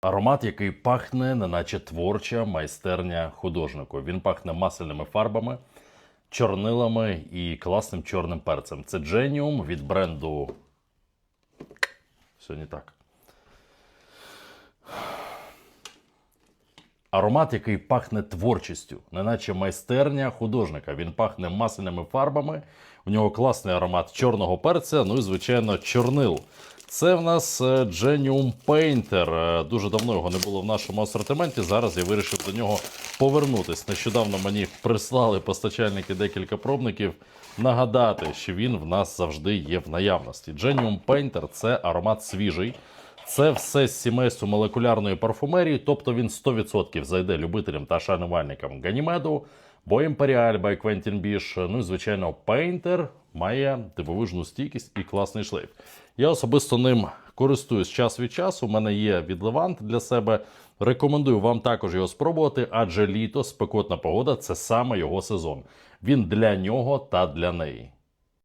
Аромат, який пахне, неначе творча майстерня художнику. Він пахне масляними фарбами, чорнилами і класним чорним перцем. Це Genium від бренду. Все не так. Аромат, який пахне творчістю, неначе майстерня художника. Він пахне масляними фарбами. У нього класний аромат чорного перця, ну і, звичайно, чорнил. Це в нас е, Genium Painter. Е, Дуже давно його не було в нашому асортименті. Зараз я вирішив до нього повернутись. Нещодавно мені прислали постачальники декілька пробників нагадати, що він в нас завжди є в наявності. Genium Painter – це аромат свіжий. Це все з сімейству молекулярної парфумерії, тобто він 100% зайде любителям та шанувальникам Ганімеду, бо Imperial by Quentin Bish, ну і звичайно, Painter має дивовижну стійкість і класний шлейф. Я особисто ним користуюсь час від часу. У мене є від Левант для себе. Рекомендую вам також його спробувати, адже літо, спекотна погода це саме його сезон. Він для нього та для неї.